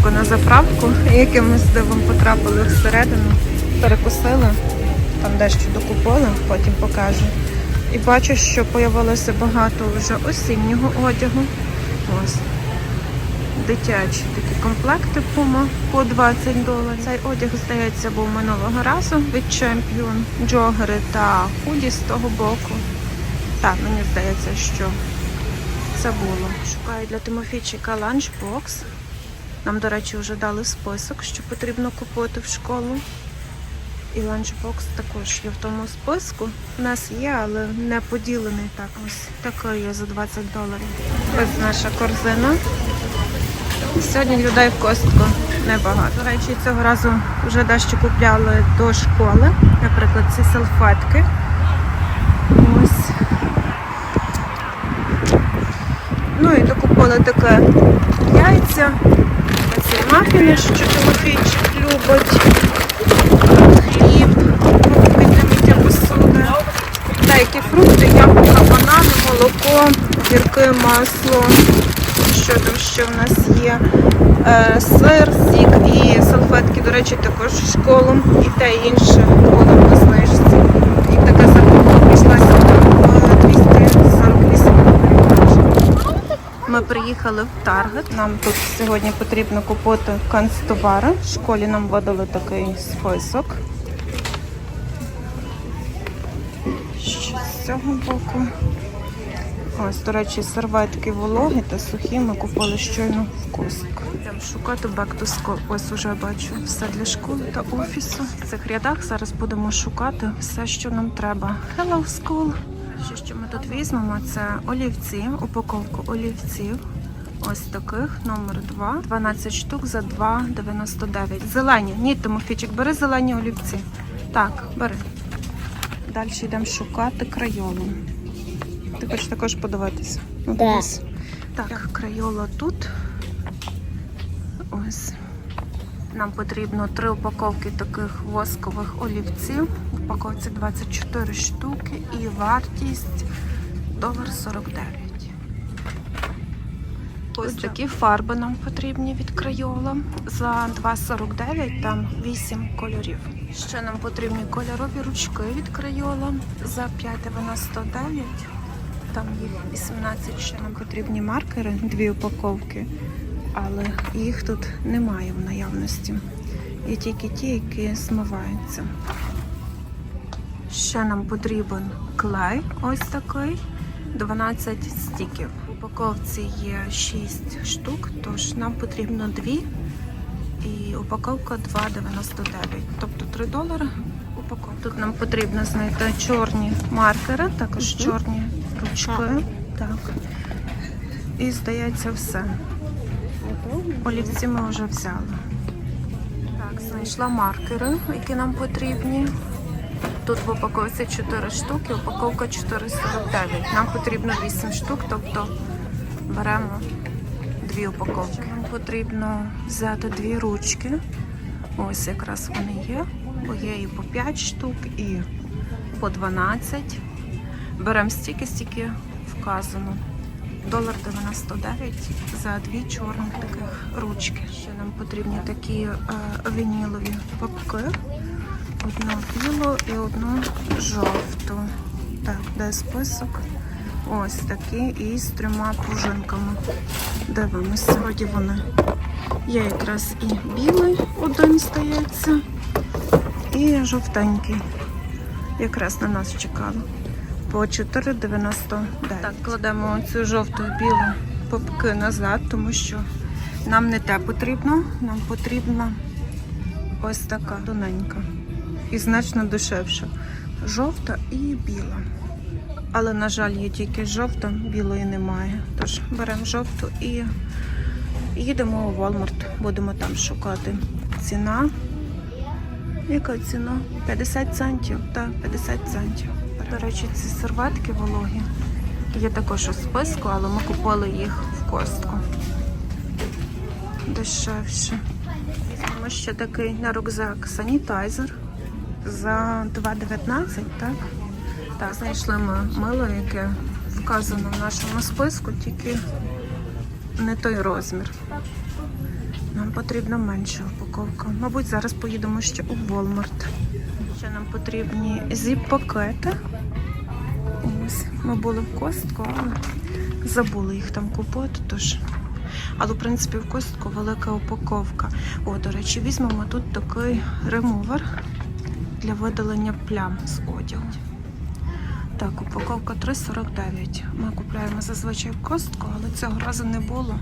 швидко на заправку і якимось дивом потрапили всередину, перекусили, там дещо докупили, потім покажу. І бачу, що появилося багато вже осіннього одягу. Ось. Дитячі такі комплекти Puma по 20 доларів. Цей одяг, здається, був минулого разу від Champion, джогери та худі з того боку. Так, мені здається, що це було. Шукаю для Тимофійчика ланчбокс. Нам, до речі, вже дали список, що потрібно купити в школу. І ланчбокс також є в тому списку. У нас є, але не поділений так. Ось такий є за 20 доларів. Ось наша корзина. Сьогодні людей в костку небагато. До речі, цього разу вже дещо купляли до школи. Наприклад, ці салфетки. Ось. Ну і докупили таке яйця. Ці мафіни, що Тимофійчик любить. Хліб, крупи для миття посуди. Деякі фрукти, яблука, банани, молоко, гірки, масло. Що там ще в нас є? Е, сир, сік і салфетки, до речі, також школу. І те і інше було на знижці. І така закупка обійшлася в 248 гривень. Ми приїхали в Таргет. Нам тут сьогодні потрібно купити канцтовари. В школі нам видали такий список. Ще з цього боку. Ось, до речі, серветки вологі та сухі ми купили щойно в костку. Йдемо шукати back to school. Ось уже бачу все для школи та офісу. В цих рядах зараз будемо шукати все, що нам треба. Hello school! Що, що ми тут візьмемо, це олівці, упаковку олівців. Ось таких, номер 2. 12 штук за 2,99. Зелені. Ні, Тимофійчик, бери зелені олівці. Так, бери. Далі йдемо шукати крайолу. Ти хочеш також подивитися? Ну, Да. Так, крайола тут. Ось. Нам потрібно три упаковки таких воскових олівців. В упаковці 24 штуки і вартість долар 49. Ось такі фарби нам потрібні від крайола. За 2,49 там 8 кольорів. Ще нам потрібні кольорові ручки від крайола за 5,99. Там їх 18, ще нам потрібні маркери, дві упаковки, але їх тут немає в наявності. Є тільки ті, які змиваються. Ще нам потрібен клей, ось такий, 12 стіків. Упаковці є 6 штук, тож нам потрібно 2 і упаковка 2,99, тобто 3 долари упаковка. Тут нам потрібно знайти чорні маркери, також чорні ручки. Так. І здається все. Олівці ми вже взяли. Так, знайшла маркери, які нам потрібні. Тут в упаковці 4 штуки, упаковка 4,49. Нам потрібно 8 штук, тобто беремо дві упаковки. Нам потрібно взяти дві ручки. Ось якраз вони є. Бо є і по 5 штук, і по 12. Беремо стільки, стільки вказано. Долар 99 за дві чорних таких ручки. Ще нам потрібні такі е, вінілові папки. Одну білу і одну жовту. Так, де список? Ось такі і з трьома пружинками. Дивимося, вроді вони. Є якраз і білий один здається, і жовтенький. Якраз на нас чекали. По 4,99. Так, кладемо цю жовту і білу папки назад, тому що нам не те потрібно. Нам потрібна ось така тоненька. І значно дешевша. Жовта і біла. Але, на жаль, є тільки жовта, білої немає. Тож беремо жовту і їдемо у Walmart. Будемо там шукати. Ціна. Яка ціна? 50 центів. Так, 50 центів. До речі, ці серветки вологі. Є також у списку, але ми купили їх в костку. Дешевше. Візьмемо ще такий на рюкзак санітайзер за 2,19, так? Так, знайшли ми мило, яке вказано в нашому списку, тільки не той розмір. Нам потрібна менша упаковка. Мабуть, зараз поїдемо ще у Walmart. Ще нам потрібні зіп-пакети. Ось, ми були в костку, але забули їх там купити, тож. Але, в принципі, в костку велика упаковка. О, до речі, візьмемо тут такий ремувер для видалення плям з одягу. Так, упаковка 3,49. Ми купляємо зазвичай костку, але цього разу не було.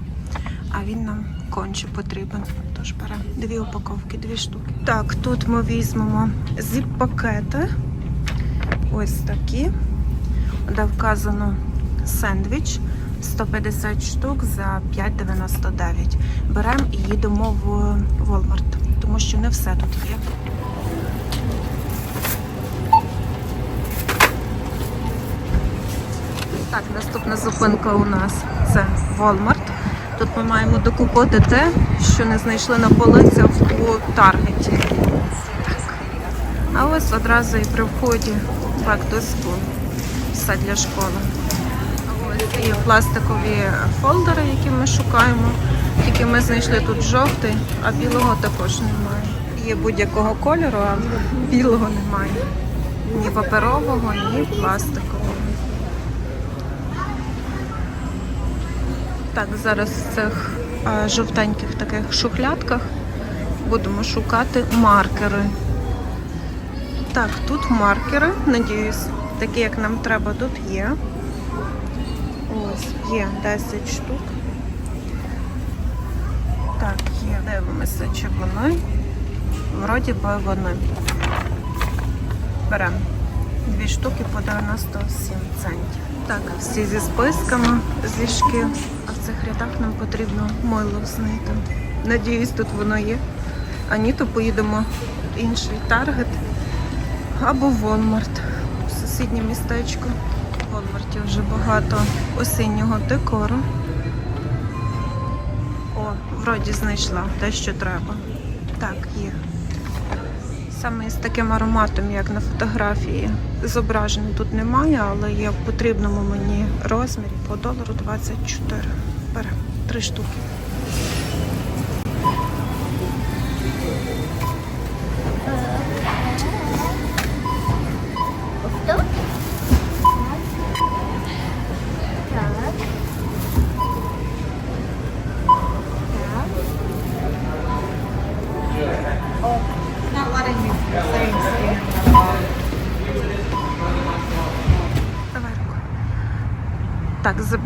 А він нам конче потрібен. Тож беремо дві упаковки, дві штуки. Так, тут ми візьмемо зіп-пакети. Ось такі, де вказано сендвіч 150 штук за 5,99. Беремо і їдемо в Walmart, тому що не все тут є. Так, наступна зупинка у нас це Walmart. Тут ми маємо докупити те, що не знайшли на полицях у Таргеті. А ось одразу і при вході Back to School. Все для школи. Ось є пластикові фолдери, які ми шукаємо. Тільки ми знайшли тут жовтий, а білого також немає. Є будь-якого кольору, а білого немає. Ні паперового, ні пластикового. Так, зараз в цих е, жовтеньких таких шухлядках будемо шукати маркери. Так, тут маркери, надіюсь, такі, як нам треба, тут є. Ось, є 10 штук. Так, є. Дивимося, чи вони. Вроді би вони. Беремо дві штуки по 97 центів. Так, всі зі списками зі шкіл. А в цих рядах нам потрібно мило знайти. Надіюсь, тут воно є. А ні, то поїдемо в інший таргет або в Walmart. В сусіднє містечко. В Walmart вже багато осіннього декору. О, вроді знайшла те, що треба. Так, є. Саме з таким ароматом, як на фотографії, зображено тут немає, але є в потрібному мені розмірі по долару 24. Бере три штуки.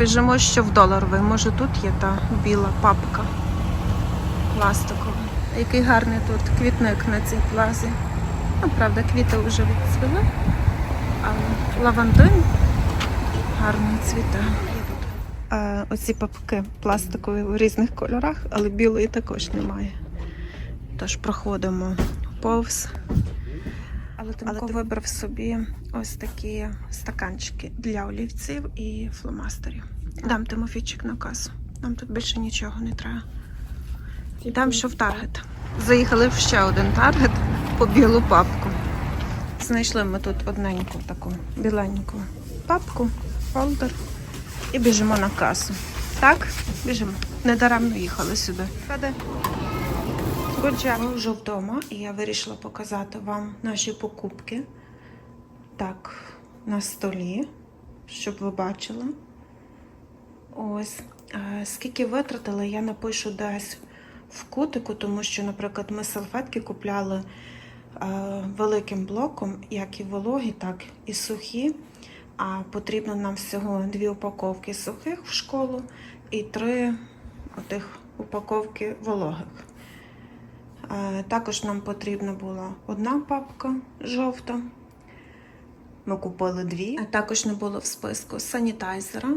Так, забіжимо ще в доларовий. Може тут є та біла папка пластикова. Який гарний тут квітник на цій плазі. Ну, правда, квіти вже відцвіли, але лавандин гарний цвіте. Е, оці папки пластикові в різних кольорах, але білої також немає. Тож проходимо повз. Але Тимко вибрав собі ось такі стаканчики для олівців і фломастерів. Дам Тимофійчик на касу. Нам тут більше нічого не треба. Дам що в таргет. Заїхали в ще один таргет по білу папку. Знайшли ми тут одненьку таку біленьку папку, фолдер і біжимо на касу. Так, біжимо. Недаремно їхали сюди. Good. Ми вже вдома, і я вирішила показати вам наші покупки. Так, на столі, щоб ви бачили. Ось. Е, Скільки витратила, я напишу десь в кутику, тому що, наприклад, ми салфетки купляли е, великим блоком, як і вологі, так і сухі. А потрібно нам всього дві упаковки сухих в школу і три отих упаковки вологих. Також нам потрібна була одна папка жовта. Ми купили дві. Також не було в списку санітайзера.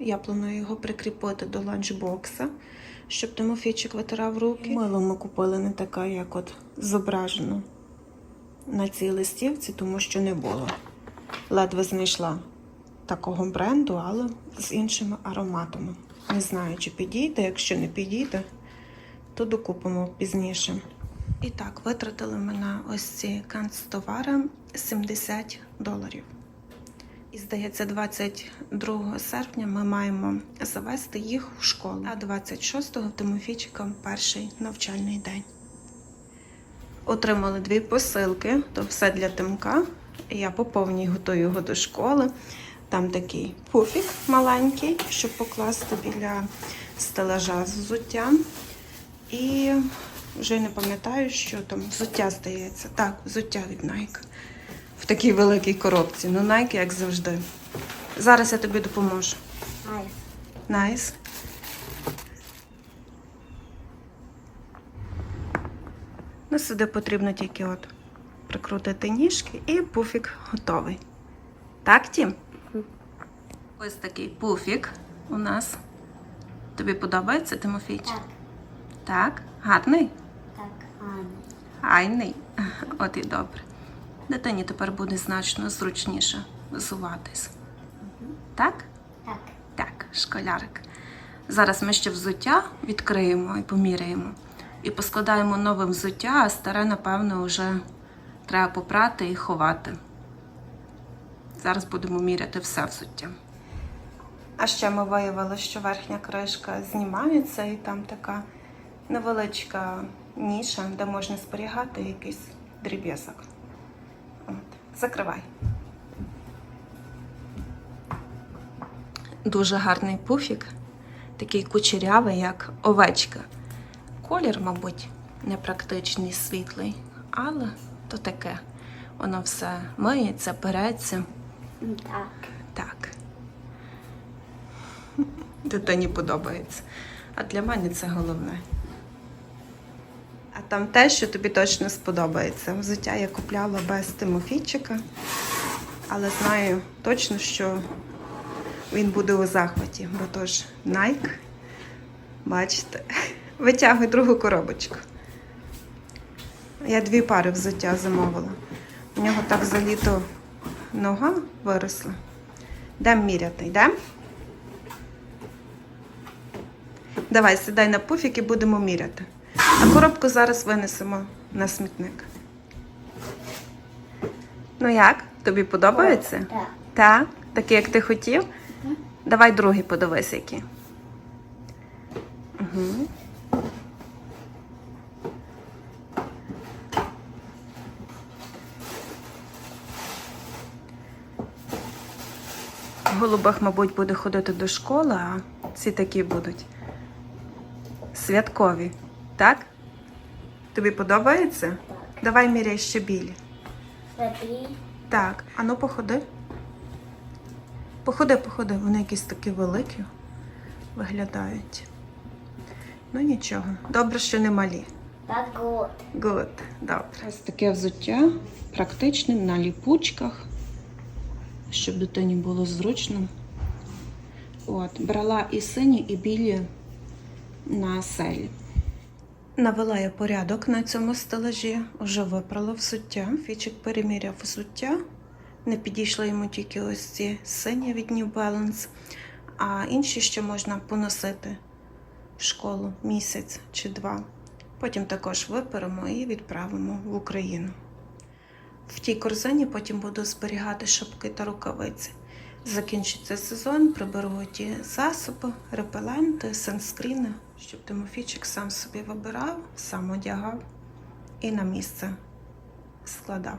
Я планую його прикріпити до ланчбокса, щоб Тимофійчик витирав руки. Мило ми купили не таке, як от зображено на цій листівці, тому що не було. Ледве знайшла такого бренду, але з іншими ароматами. Не знаю, чи підійде. Якщо не підійде, то докупимо пізніше. І так, витратили ми на ось ці канцтовари 70 доларів. І здається, 22 серпня ми маємо завести їх в школу, а 26-го в Тимофійчика перший навчальний день. Отримали дві посилки, то все для Тимка. Я по повній готую його до школи. Там такий пуфік маленький, щоб покласти біля стелажа з взуттям. І вже не пам'ятаю, що там взуття здається. Так, взуття від Nike. В такій великій коробці. Ну, Nike, як завжди. Зараз я тобі допоможу. Найс. Найс. Ну, сюди потрібно тільки от прикрутити ніжки і пуфік готовий. Так, Тім? Ось такий пуфік у нас. Тобі подобається, Тимофійчик? Так. Так, гарний? Так, Аня. Айний. От і добре. Дитині тепер буде значно зручніше взуватись. Так? Так. Так, школярик. Зараз ми ще взуття відкриємо і поміряємо. І поскладаємо нове взуття, а старе, напевно, вже треба попрати і ховати. Зараз будемо міряти все взуття. А ще ми виявили, що верхня кришка знімається, і там така невеличка ніша, де можна зберігати якийсь дріб'язок. Закривай. Дуже гарний пуфік, такий кучерявий, як овечка. Колір, мабуть, непрактичний, світлий, але то таке. Воно все миється, переться. Так. Так. Дитині подобається. А для мене це головне. А там те, що тобі точно сподобається. Взуття я купляла без Тимофійчика, але знаю точно, що він буде у захваті, бо тож Nike. Бачите, витягуй другу коробочку. Я дві пари взуття замовила. У нього так за літо нога виросла. Йдемо міряти, йдемо? Давай, сідай на пуфік і будемо міряти. А коробку зараз винесемо на смітник. Ну як? Тобі подобається? Так. Так, такий, як ти хотів. Давай другий подивись, який. Угу. Голубах, мабуть, буде ходити до школи, а ці такі будуть святкові. Так? Тобі подобається? Так. Давай міряй ще білі. Смотри. Так, а ну походи. Походи, походи, вони якісь такі великі виглядають. Ну нічого. Добре, що не малі. Так, гуд. Good, добре. Ось таке взуття практичне на ліпучках, щоб дитині було зручно. От, брала і сині, і білі на селі. Навела я порядок на цьому стелажі, вже випрала взуття. Фічик переміряв взуття. Не підійшли йому тільки ось ці сині від New Balance, а інші ще можна поносити в школу місяць чи два. Потім також виперемо і відправимо в Україну. В тій корзині потім буду зберігати шапки та рукавиці. Закінчиться сезон, приберу ті засоби, репеленти, санскріни, щоб Тимофійчик сам собі вибирав, сам одягав і на місце складав.